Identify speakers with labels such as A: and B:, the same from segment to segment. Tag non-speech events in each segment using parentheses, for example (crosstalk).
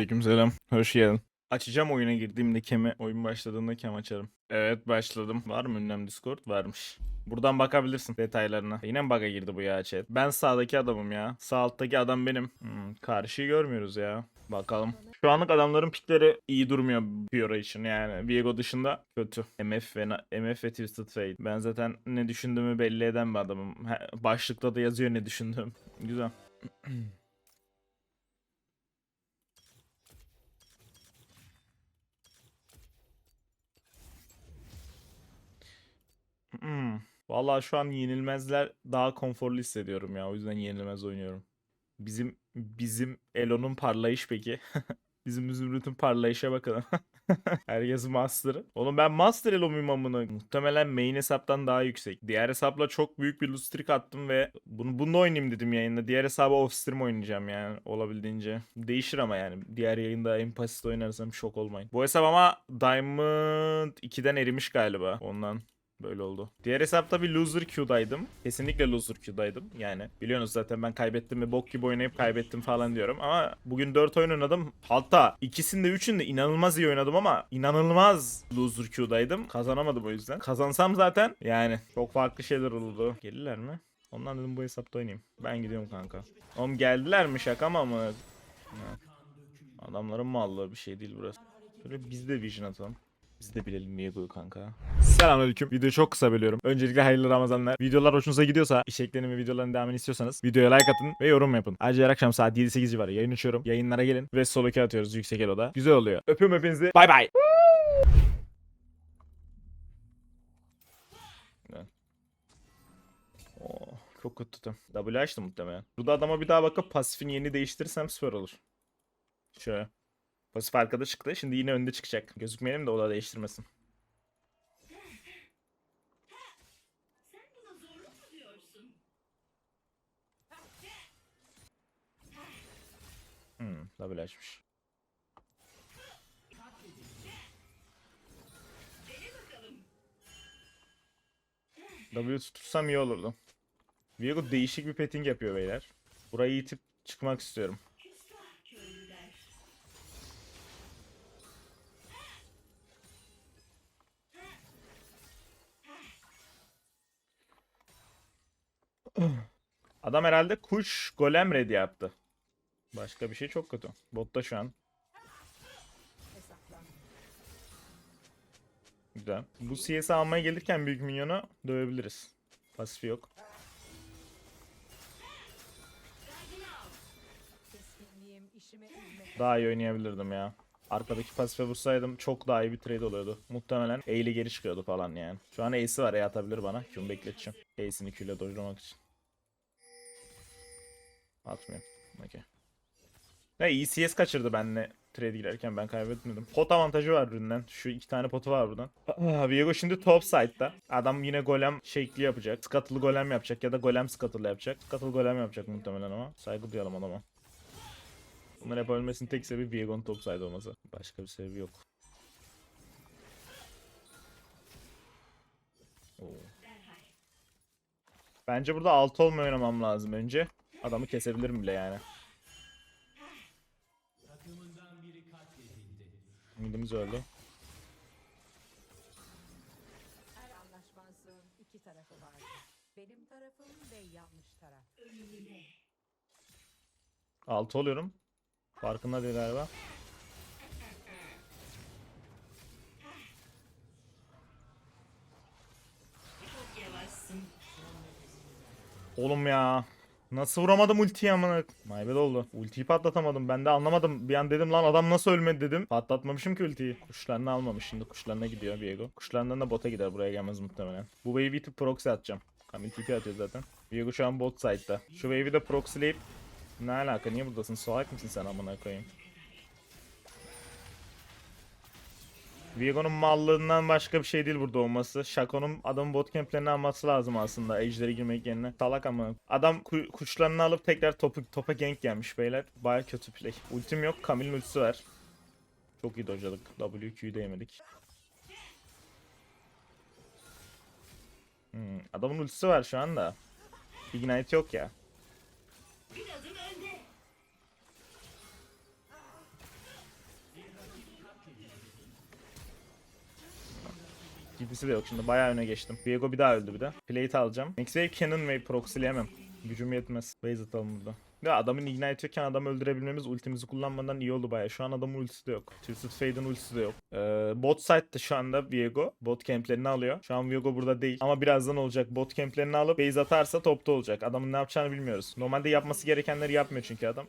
A: Aleykümselam. Hoş geldin. Açacağım oyuna girdiğimde kemi, oyun başladığında kem açarım. Evet başladım. Var mı ünlem Discord? Varmış. Buradan bakabilirsin detaylarına. Yine mi bug'a girdi bu ya chat? Ben sağdaki adamım ya. Sağ alttaki adam benim. Hmm, karşıyı görmüyoruz ya. Bakalım. Şu anlık adamların pikleri iyi durmuyor Fiora için yani. Viego dışında kötü. MF ve MF ve Twisted Fate. Ben zaten ne düşündüğümü belli eden bir adamım. Başlıkta da yazıyor ne düşündüğüm. Güzel. (clears throat) Hmm. Vallahi şu an yenilmezler daha konforlu hissediyorum ya. O yüzden yenilmez oynuyorum. Bizim bizim Elo'nun parlayış peki. (laughs) bizim Zümrüt'ün parlayışa bakalım. (laughs) Herkes Master. Oğlum ben Master Elo muyum amına? Muhtemelen main hesaptan daha yüksek. Diğer hesapla çok büyük bir loot streak attım ve bunu bunda oynayayım dedim yayında. Diğer hesabı off stream oynayacağım yani olabildiğince. Değişir ama yani. Diğer yayında en oynarsam şok olmayın. Bu hesap ama Diamond 2'den erimiş galiba. Ondan Böyle oldu. Diğer hesapta bir loser queue'daydım. Kesinlikle loser queue'daydım. Yani biliyorsunuz zaten ben kaybettim ve bok gibi oynayıp kaybettim falan diyorum. Ama bugün 4 oyun oynadım. Hatta ikisinde üçünde inanılmaz iyi oynadım ama inanılmaz loser queue'daydım. Kazanamadım o yüzden. Kazansam zaten yani çok farklı şeyler olurdu. Gelirler mi? Ondan dedim bu hesapta oynayayım. Ben gidiyorum kanka. Oğlum geldiler mi şaka mı ama? Adamların mallığı bir şey değil burası. Böyle biz de vision atalım. Biz de bilelim Viego'yu kanka. Selamünaleyküm. Videoyu çok kısa bölüyorum. Öncelikle hayırlı Ramazanlar. Videolar hoşunuza gidiyorsa, içeriklerinin ve videoların devamını istiyorsanız videoya like atın ve yorum yapın. Ayrıca her akşam saat 7-8 civarı yayın açıyorum. Yayınlara gelin ve solo atıyoruz yüksek eloda. Güzel oluyor. Öpüyorum hepinizi. Bay bay. Oo, çok kötü tutum. W açtım muhtemelen. Burada adama bir daha bakıp pasifin yerini değiştirirsem süper olur. Şöyle. Pasif arkada çıktı. Şimdi yine önde çıkacak. Gözükmeyelim de o da değiştirmesin. Hmm, double açmış. W tutursam iyi olurdu. Viego değişik bir petting yapıyor beyler. Burayı itip çıkmak istiyorum. Adam herhalde kuş golem ready yaptı. Başka bir şey çok kötü. Botta şu an. Güzel. Bu CS almaya gelirken büyük minyonu dövebiliriz. Pasifi yok. Daha iyi oynayabilirdim ya. Arkadaki pasife vursaydım çok daha iyi bir trade oluyordu. Muhtemelen E'li geri çıkıyordu falan yani. Şu an E'si var E atabilir bana. Q'mu bekleteceğim. E'sini Q ile dojlamak için. Atmıyor. Okey. Ya ECS kaçırdı benle trade girerken ben kaybetmedim. Pot avantajı var üründen. Şu iki tane potu var buradan. Aa, Viego şimdi top side'da. Adam yine golem şekli yapacak. Scuttle'ı golem yapacak ya da golem scuttle yapacak. Scuttle golem yapacak muhtemelen ama. Saygı duyalım adama. Bunlar hep ölmesinin tek sebebi Viego'nun top side olması. Başka bir sebebi yok. Oo. Bence burada 6 olma oynamam lazım önce. Adamı kesebilirim bile yani. Midimiz öldü.
B: Her anlaşmazlığın iki tarafı var. Benim tarafım ve yanlış taraf.
A: 6 oluyorum. Farkında değil galiba. Oğlum ya. Nasıl vuramadım ultiyi amına? Maybet oldu. Ultiyi patlatamadım. Ben de anlamadım. Bir an dedim lan adam nasıl ölmedi dedim. Patlatmamışım ki ultiyi. Kuşlarını almamış. Şimdi kuşlarına gidiyor Viego. Kuşlarından da bota gider. Buraya gelmez muhtemelen. Bu wave'i itip proxy atacağım. Kamil TP atıyor zaten. Viego şu an bot side'da. Şu wave'i de proxyleyip ne alaka? Niye buradasın? Salak mısın sen amına koyayım? Viego'nun mallığından başka bir şey değil burada olması. Shaco'nun adamın bootcamp'lerini alması lazım aslında. Ejder'e girmek yerine. Salak ama. Adam ku- kuşlarını alıp tekrar topu, topa gank gelmiş beyler. Baya kötü play. Ultim yok. Camille'in ultisi var. Çok iyi dojladık. WQ'yu da yemedik. Hmm, adamın ultisi var şu anda. Ignite yok ya. TP'si de yok şimdi bayağı öne geçtim. Viego bir daha öldü bir de. Plate alacağım. Next wave cannon ve proxyleyemem. Gücüm yetmez. Base atalım burada. Ya adamın ignite yokken adamı öldürebilmemiz ultimizi kullanmadan iyi oldu baya. Şu an adamın ultisi de yok. Twisted Fade'in ultisi de yok. Ee, bot side'de şu anda Viego. Bot camplerini alıyor. Şu an Viego burada değil. Ama birazdan olacak. Bot camplerini alıp base atarsa topta olacak. Adamın ne yapacağını bilmiyoruz. Normalde yapması gerekenleri yapmıyor çünkü adam.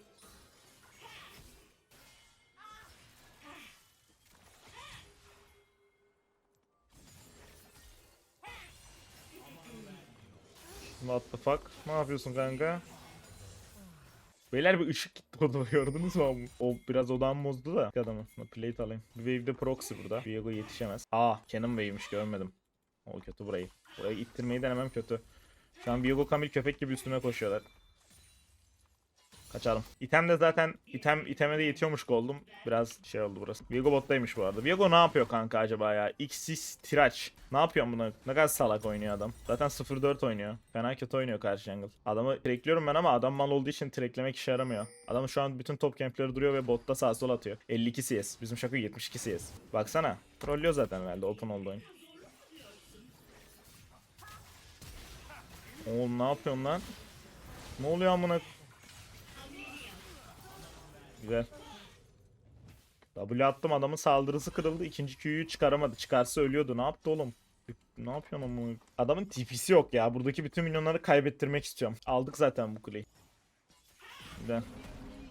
A: What the fuck? Ne yapıyorsun kanka? Beyler bir ışık gitti odama (laughs) gördünüz mü? abi? O biraz odam bozdu da adamı. Plate alayım. Bir wave'de proxy burada. Viego yetişemez. Aa Canon wave'miş görmedim. O kötü burayı. Burayı ittirmeyi denemem kötü. Şu an Viego Kamil köpek gibi üstüme koşuyorlar. Kaçalım. İtem de zaten item iteme de yetiyormuş gold'um. Biraz şey oldu burası. Viego bottaymış bu arada. Viego ne yapıyor kanka acaba ya? Xis Tiraç. Ne yapıyor buna? Ne kadar salak oynuyor adam. Zaten 0-4 oynuyor. Fena kötü oynuyor karşı jungle. Adamı trekliyorum ben ama adam mal olduğu için treklemek işe yaramıyor. Adam şu an bütün top campleri duruyor ve botta sağ sol atıyor. 52 CS. Bizim şaka 72 CS. Baksana. Trollüyor zaten herhalde open oldu oyun. Oğlum ne yapıyorsun lan? Ne oluyor amına? Güzel. W attım adamın saldırısı kırıldı. İkinci Q'yu çıkaramadı. Çıkarsa ölüyordu. Ne yaptı oğlum? Ne yapıyorsun ama? Adamın TP'si yok ya. Buradaki bütün minyonları kaybettirmek istiyorum. Aldık zaten bu kuleyi. Güzel.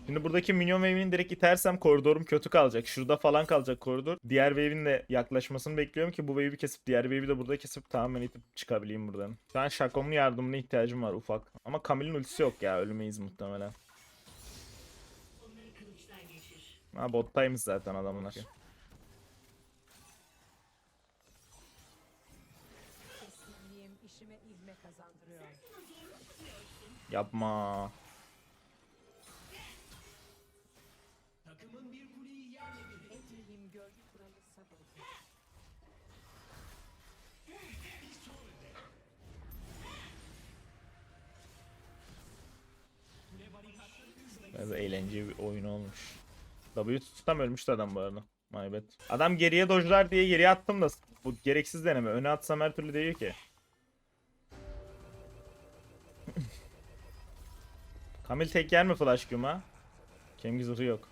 A: Şimdi buradaki minyon wave'ini direkt itersem koridorum kötü kalacak. Şurada falan kalacak koridor. Diğer wave'in de yaklaşmasını bekliyorum ki bu wave'i kesip diğer wave'i de burada kesip tamamen itip çıkabileyim buradan. Şu an Shaco'nun yardımına ihtiyacım var ufak. Ama Camille'in ultisi yok ya. Ölmeyiz muhtemelen. Ha bottaymış zaten adamlar.
B: Kazandırıyor.
A: Yapma.
B: Etliyim gölge kuralı sabır.
A: Biraz eğlenceli bir oyun olmuş. W tutam ölmüştü adam bu arada. My bad. Adam geriye dojlar diye geriye attım da bu gereksiz deneme. Öne atsam her türlü değiyor ki. (laughs) Kamil tek yer mi flash Q'ma? Kemgi zırhı yok.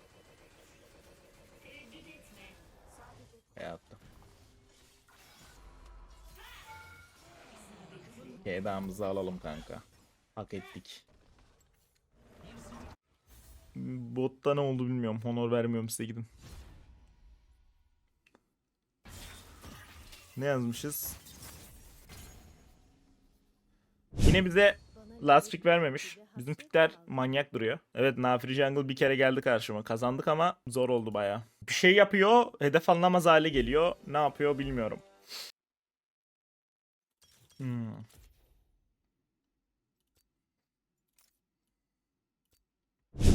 A: E attı. Kedamızı alalım kanka. Hak ettik. Botta ne oldu bilmiyorum. Honor vermiyorum size gidin. Ne yazmışız? Yine bize last pick vermemiş. Bizim pickler manyak duruyor. Evet Nafiri Jungle bir kere geldi karşıma. Kazandık ama zor oldu baya. Bir şey yapıyor, hedef alınamaz hale geliyor. Ne yapıyor bilmiyorum. Hmm.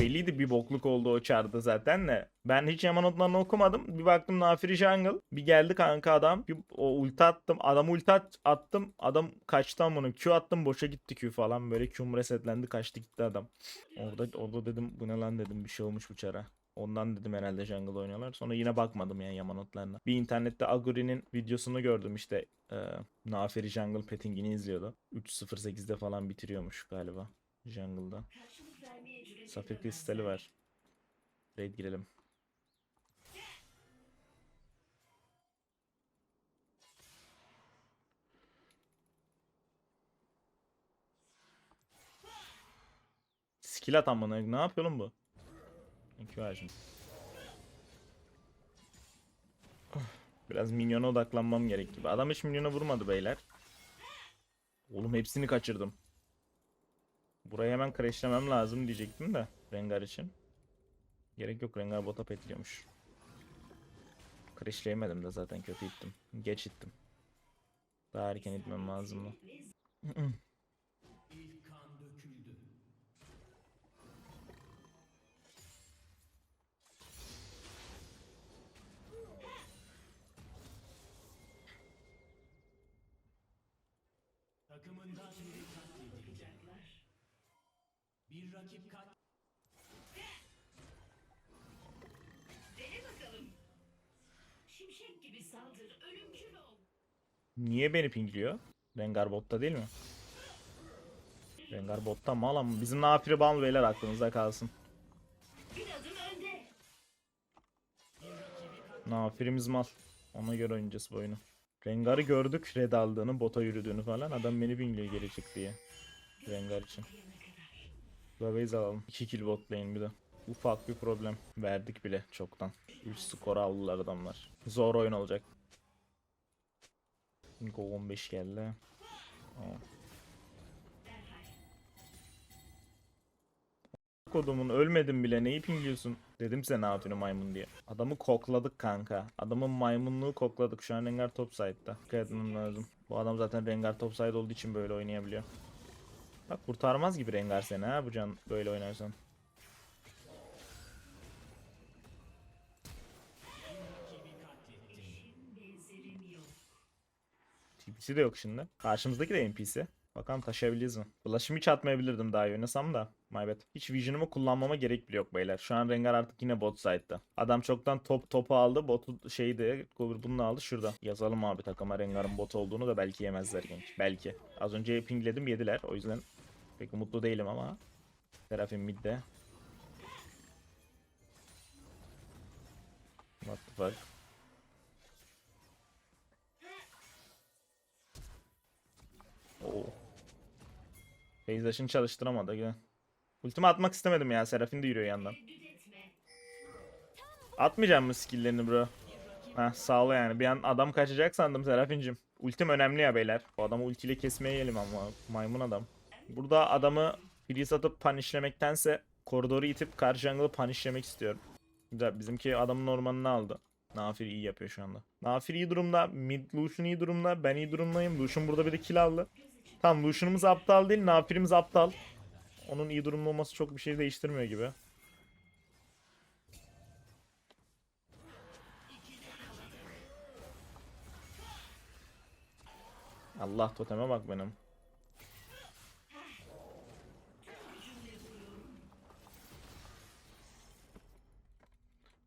A: Belliydi bir bokluk oldu o çarda zaten de. Ben hiç Yaman notlarını okumadım. Bir baktım Nafiri Jungle. Bir geldi kanka adam. Bir, o ulti attım. Adam ulti at- attım. Adam kaçtı amına. Q attım boşa gitti Q falan. Böyle Q'm resetlendi kaçtı gitti adam. Orada, orada dedim bu ne lan dedim bir şey olmuş bu çara. Ondan dedim herhalde jungle oynuyorlar. Sonra yine bakmadım yani Yamanotlarına. Bir internette Aguri'nin videosunu gördüm işte. E, Naferi Jungle Petting'ini izliyordu. 3.08'de falan bitiriyormuş galiba. Jungle'da. Safir kristali var. Raid girelim. Skill at amına. Ne yapıyor lan bu? Şimdi. Biraz minyona odaklanmam gerek gibi. Adam hiç minyona vurmadı beyler. Oğlum hepsini kaçırdım. Burayı hemen crashlemem lazım diyecektim de Rengar için. Gerek yok Rengar bota petliyormuş. Crashleyemedim de zaten kötü ittim. Geç ittim. Daha erken itmem lazımdı.
C: Dene bakalım. Şimşek gibi saldır, ölümcül ol.
A: Niye beni pingliyor? Rengar botta değil mi? Rengar botta mı ama bizim Nafiri Balm beyler aklınızda kalsın. Nafirimiz mal. Ona göre oynayacağız bu oyunu. Rengar'ı gördük red aldığını, bota yürüdüğünü falan. Adam beni pingliyor çık diye. Rengar için. Base alalım. 2 kill bot lane bir de. Ufak bir problem. Verdik bile çoktan. 3 skor aldılar adamlar. Zor oyun olacak. Nico 15 geldi. Aa. Kodumun ölmedim bile neyi pingliyorsun? Dedim ne yapıyorsun maymun diye. Adamı kokladık kanka. Adamın maymunluğu kokladık. Şu an Rengar topside'da. Dikkat etmem lazım. Bu adam zaten Rengar topside olduğu için böyle oynayabiliyor. Bak kurtarmaz gibi Rengar seni ha bu can böyle oynarsan. TP'si de yok şimdi. Karşımızdaki de NPC. Bakalım taşıyabiliriz mi? Flash'ımı hiç atmayabilirdim daha iyi oynasam da. My bad. Hiç vision'ımı kullanmama gerek bile yok beyler. Şu an Rengar artık yine bot side'da. Adam çoktan top topu aldı. Botu şeydi. Bunu aldı şurada. Yazalım abi takıma Rengar'ın bot olduğunu da belki yemezler genç. Belki. Az önce pingledim yediler. O yüzden pek mutlu değilim ama. Seraphim midde. What the fuck? Oo. Peyzajını çalıştıramadı. Gel. Ultimi atmak istemedim ya. Serafin de yürüyor yandan. Atmayacağım mı skill'lerini bro? Heh sağ ol yani. Bir an adam kaçacak sandım Serafin'cim. Ultim önemli ya beyler. Bu adamı ultiyle kesmeye gelim ama maymun adam. Burada adamı freeze atıp punishlemektense koridoru itip karşı jungle'ı punishlemek istiyorum. Güzel bizimki adamın ormanını aldı. Nafir iyi yapıyor şu anda. Nafir iyi durumda. Mid Lucian iyi durumda. Ben iyi durumdayım. Lucian burada bir de kill aldı. Tamam Lucian'ımız aptal değil. Nafir'imiz aptal. Onun iyi durumda olması çok bir şey değiştirmiyor gibi. Allah toteme bak benim.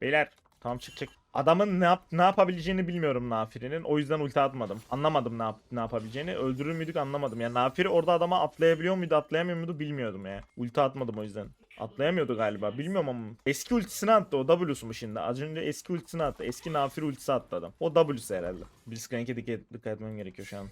A: Beyler tamam çık çık. Adamın ne yap ne yapabileceğini bilmiyorum Nafiri'nin. O yüzden ulti atmadım. Anlamadım ne yap ne yapabileceğini. Öldürür müydük anlamadım. Yani Nafiri orada adama atlayabiliyor muydu, atlayamıyor muydu bilmiyordum ya. Ulti atmadım o yüzden. Atlayamıyordu galiba. Bilmiyorum ama. Eski ultisini attı. O W'su mu şimdi? Az önce eski ultisini attı. Eski Nafiri ultisi attı adam. O W'su herhalde. Blitzcrank'e dikkat, dikkat etmem gerekiyor şu an.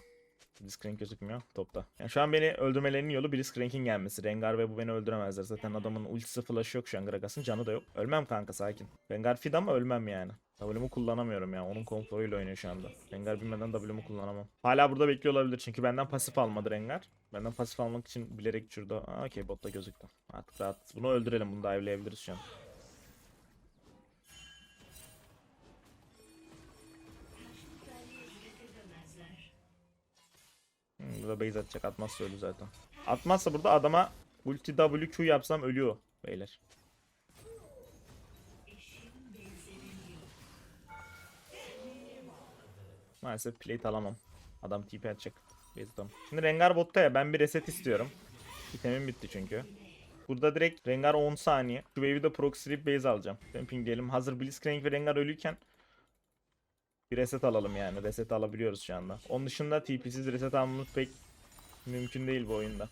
A: Blitzcrank gözükmüyor topta. Yani şu an beni öldürmelerinin yolu Blitzcrank'in gelmesi. Rengar ve bu beni öldüremezler. Zaten adamın ultisi flash'ı yok şu an. Gragas'ın canı da yok. Ölmem kanka sakin. Rengar feed ama ölmem yani. W'mu kullanamıyorum ya. Onun konforuyla oynuyor şu anda. Rengar bilmeden W'mu kullanamam. Hala burada bekliyor olabilir çünkü benden pasif almadı Rengar. Benden pasif almak için bilerek şurada. Aa, Okey botta gözüktü. Artık rahat. Bunu öldürelim. Bunu da evleyebiliriz şu an. Burada base atacak. Atmazsa ölü zaten. Atmazsa burada adama ulti WQ yapsam ölüyor beyler. Maalesef plate alamam. Adam TP atacak. Atamam. Şimdi Rengar botta ya ben bir reset istiyorum. İtemim bitti çünkü. Burada direkt Rengar 10 saniye. Şu wave'i de proxy base alacağım. Dumping diyelim. Hazır Blitzcrank ve Rengar ölüyken bir reset alalım yani. Reset alabiliyoruz şu anda. Onun dışında TP'siz reset almamız pek mümkün değil bu oyunda.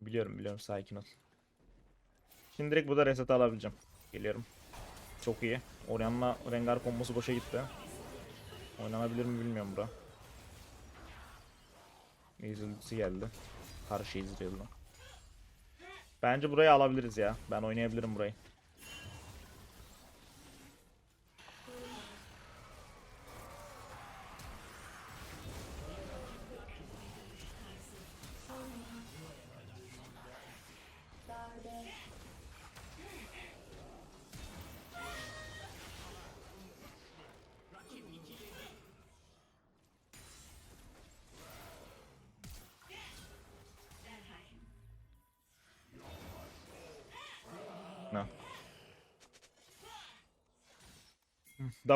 A: Biliyorum biliyorum sakin ol. Şimdi direkt burada reset alabileceğim. Geliyorum. Çok iyi. Orion'la Rengar kombosu boşa gitti. Oynanabilir mi bilmiyorum bura. Ezilisi geldi. Karşı Ezreal'la. Bence burayı alabiliriz ya. Ben oynayabilirim burayı.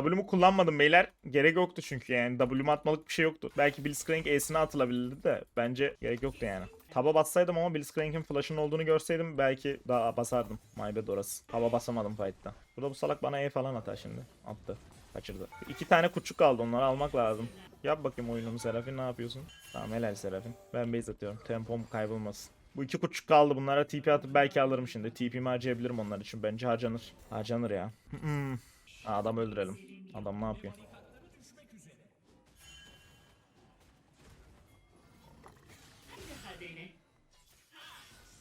A: W'mu kullanmadım beyler. Gerek yoktu çünkü yani. W'mu atmalık bir şey yoktu. Belki Blitzcrank E'sine atılabilirdi de bence gerek yoktu yani. Taba bassaydım ama Blitzcrank'in flash'ın olduğunu görseydim belki daha basardım. My bad orası. Taba basamadım fight'ta. Burada bu salak bana E falan atar şimdi. Attı. Kaçırdı. İki tane kurçuk kaldı onları almak lazım. Yap bakayım oyununu Serafin ne yapıyorsun? Tamam helal Serafin. Ben base atıyorum. Tempom kaybolmasın. Bu iki kurçuk kaldı bunlara TP atıp belki alırım şimdi. TP'mi harcayabilirim onlar için. Bence harcanır. Harcanır ya. Adam öldürelim. Adam ne yapıyor?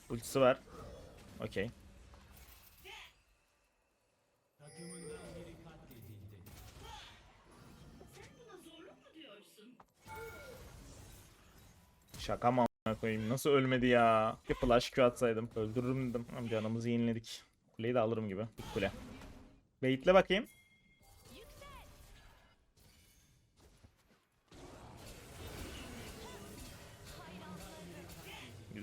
A: Ultisi var. Okey. Şaka mı koyayım? Nasıl ölmedi ya? Bir flash Q atsaydım. Öldürürüm dedim. Canımızı yeniledik. Kuleyi de alırım gibi. Kule. Baitle bakayım.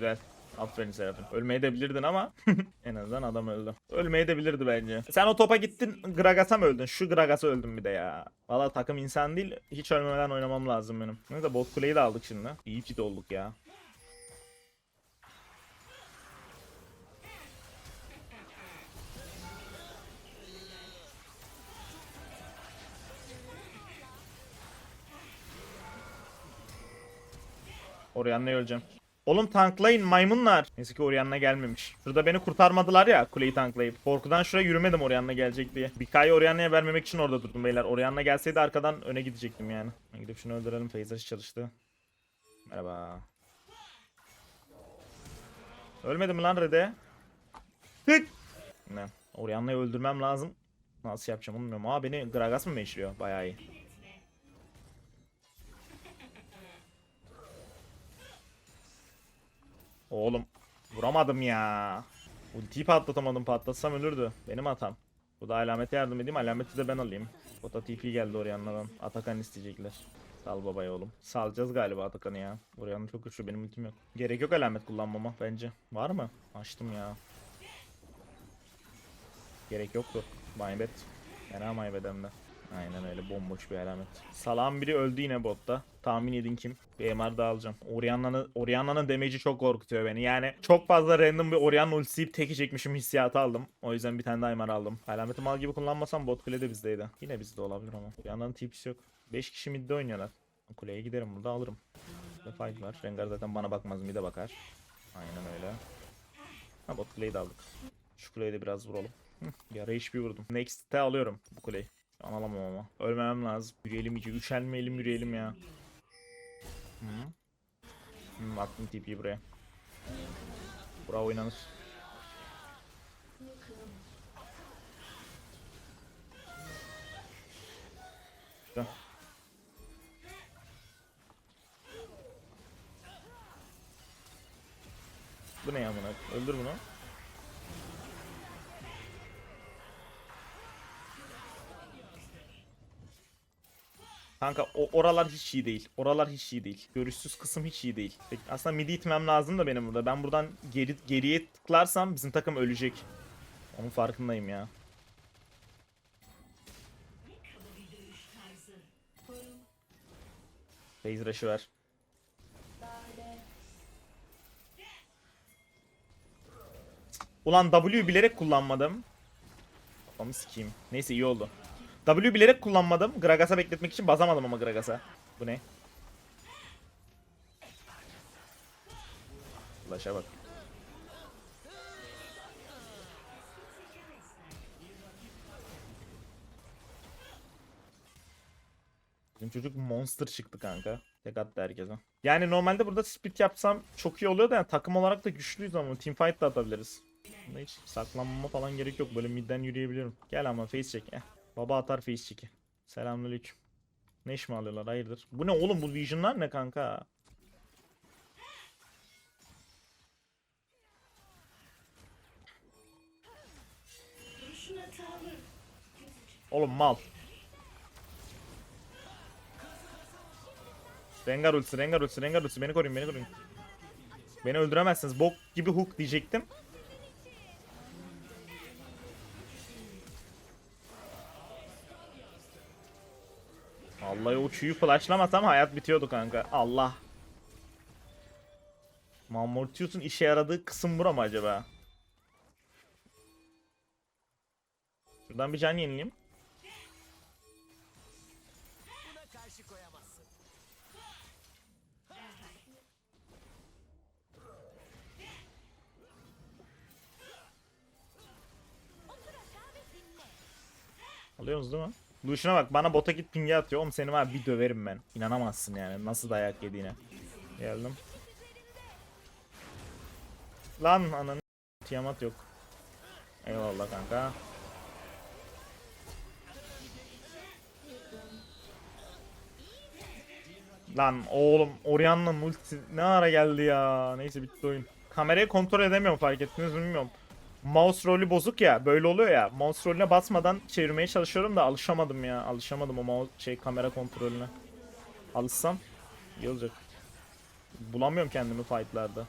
A: Güzel. Aferin Serafin. Ölmeyi de bilirdin ama (laughs) en azından adam öldü. Ölmeyi de bilirdi bence. Sen o topa gittin Gragas'a mı öldün? Şu Gragas'a öldüm bir de ya. Valla takım insan değil. Hiç ölmeden oynamam lazım benim. Neyse bot kuleyi de aldık şimdi. İyi ki de olduk ya. Orianna'ya öleceğim. Oğlum tanklayın maymunlar. Neyse ki Orianna gelmemiş. Şurada beni kurtarmadılar ya kuleyi tanklayıp. Korkudan şuraya yürümedim Orianna gelecek diye. Bika'yı Orianna'ya vermemek için orada durdum beyler. Orianna gelseydi arkadan öne gidecektim yani. Gidip şunu öldürelim. Feyzaş çalıştı. Merhaba. Ölmedi mi lan Rede? Tık. Ne? Orianna'yı öldürmem lazım. Nasıl yapacağım bilmiyorum. Aa beni Gragas mı meşliyor? Bayağı iyi. Oğlum vuramadım ya. Ultiyi patlatamadım patlatsam ölürdü. Benim hatam. Bu da alamete yardım edeyim. Alameti de ben alayım. Bota TP geldi oraya. Atakan isteyecekler. Sal babayı oğlum. Salacağız galiba Atakan'ı ya. Oraya çok güçlü benim ultim yok. Gerek yok alamet kullanmama bence. Var mı? Açtım ya. Gerek yoktu. Maybet. Fena maybet hem de. Aynen öyle bomboş bir alamet. Salam biri öldü yine botta. Tahmin edin kim? Bir MR daha alacağım. Orianna'nın Orianna'nın damage'i çok korkutuyor beni. Yani çok fazla random bir Orianna ultisi tek çekmişim hissiyatı aldım. O yüzden bir tane daha MR aldım. Alameti mal gibi kullanmasam bot kule de bizdeydi. Yine bizde olabilir ama. Orianna'nın tipsi yok. 5 kişi midde oynuyorlar. Kuleye giderim burada alırım. Bir fight var. Rengar zaten bana bakmaz mid'e bakar. Aynen öyle. Ha bot kuleyi de aldık. Şu kuleyi de biraz vuralım. Hı, Yara HP vurdum. Next'te alıyorum bu kuleyi. An alamam ama. Ölmemem lazım. Yürüyelim iyice. Üşenmeyelim yürüyelim ya. Hı. Hı, attım TP'yi buraya. Bura oynanır. Güzel. Bu ne ya amına? Öldür bunu. Kanka o oralar hiç iyi değil. Oralar hiç iyi değil. Görüşsüz kısım hiç iyi değil. Peki, aslında midi itmem lazım da benim burada. Ben buradan geri, geriye tıklarsam bizim takım ölecek. Onun farkındayım ya. Phase rush'ı ver. Ulan W bilerek kullanmadım. Kafamı sikeyim. Neyse iyi oldu. W bilerek kullanmadım. Gragas'a bekletmek için basamadım ama Gragas'a. Bu ne? Flash'a bak. Bizim çocuk monster çıktı kanka. Tek attı herkese. Yani normalde burada split yapsam çok iyi oluyor da yani takım olarak da güçlüyüz ama teamfight da atabiliriz. Bunda hiç saklanmama falan gerek yok. Böyle midden yürüyebiliyorum. Gel ama face check. Eh. Baba atar face check'i. Selamünaleyküm. Ne iş mi alıyorlar? Hayırdır? Bu ne oğlum? Bu vision'lar ne kanka? Oğlum mal. Rengar ultisi, Rengar ultisi, Rengar ultisi. Beni koruyun, beni koruyun. Beni öldüremezsiniz. Bok gibi hook diyecektim. Çüyü flashlamasam hayat bitiyordu kanka. Allah. Mortius'un işe yaradığı kısım bura mı acaba? Şuradan bir can yenileyim. Alıyorsunuz değil mi? Lucian'a bak bana bota git pinge atıyor. Oğlum seni var bir döverim ben. İnanamazsın yani nasıl dayak yediğine. Geldim. Lan ananı Tiamat yok. Eyvallah kanka. Lan oğlum Orianna'nın ulti ne ara geldi ya. Neyse bitti oyun. Kamerayı kontrol edemiyorum fark ettiniz mi bilmiyorum. Mouse rolü bozuk ya böyle oluyor ya. Mouse rolüne basmadan çevirmeye çalışıyorum da alışamadım ya. Alışamadım o mouse şey kamera kontrolüne. Alışsam iyi olacak. Bulamıyorum kendimi fightlarda.